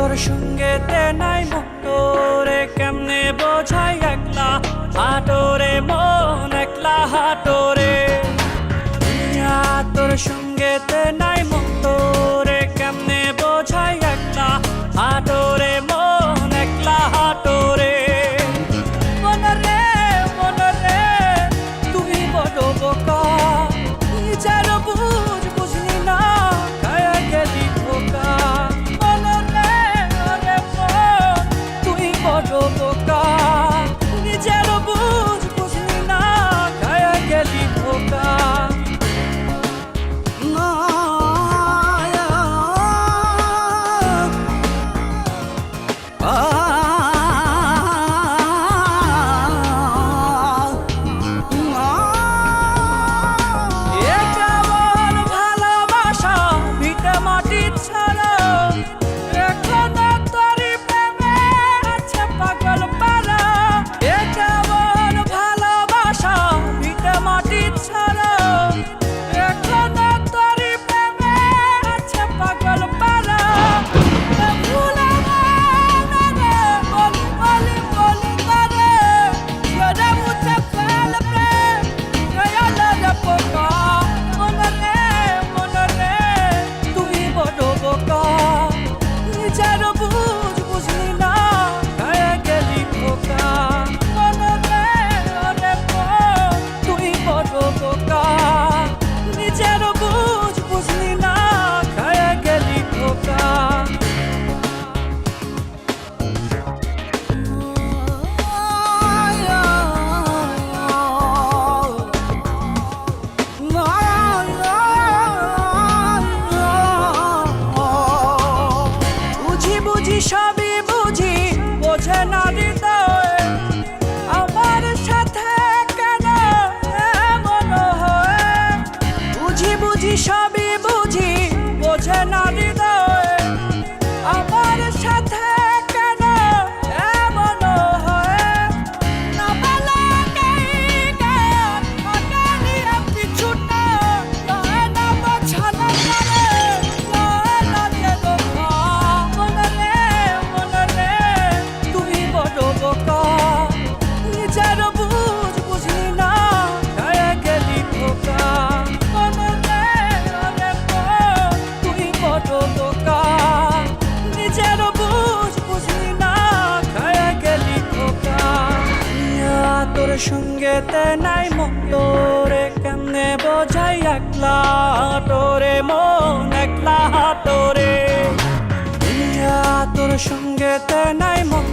তোর সঙ্গে তে নাই মুক্ত রে কেমনে বোঝাই একলা? হাটো রে মন, একলা হাটো রে। তোর সঙ্গে তে নাই মুক্ত todo. সঙ্গেতে নাই মন তোরে কেমনে বোঝাই একলা তোরে মন একলা তোরে তোর সঙ্গেতে নাই মন